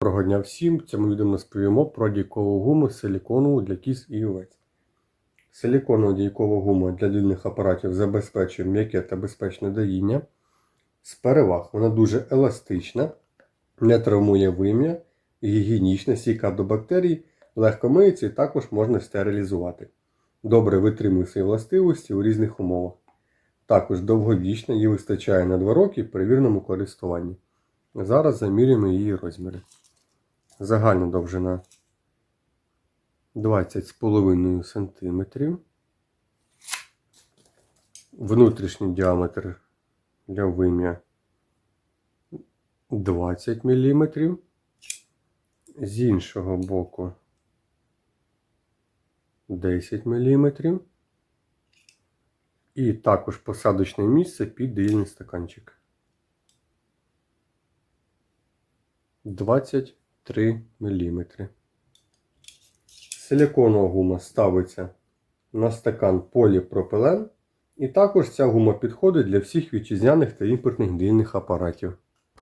Доброго дня всім! В цьому відео ми розповімо про дійкову гуму силіконову для кіз і овець. Силіконова дійкова гума для дільних апаратів забезпечує м'яке та безпечне доїння. З переваг вона дуже еластична, не травмує вим'я, гігієнічна, стійка до бактерій, легко миється і також можна стерилізувати. Добре витримує свої властивості у різних умовах. Також довговічна, її вистачає на 2 роки при вірному користуванні. Зараз замірюємо її розміри. Загальна довжина 20,5 см. Внутрішній діаметр для вим'я 20 мм. З іншого боку 10 мм. І також посадочне місце під доїльний стаканчик. 23 мм. Силіконова гума ставиться на стакан поліпропилен. І також ця гума підходить для всіх вітчизняних та імпортних доїльних апаратів.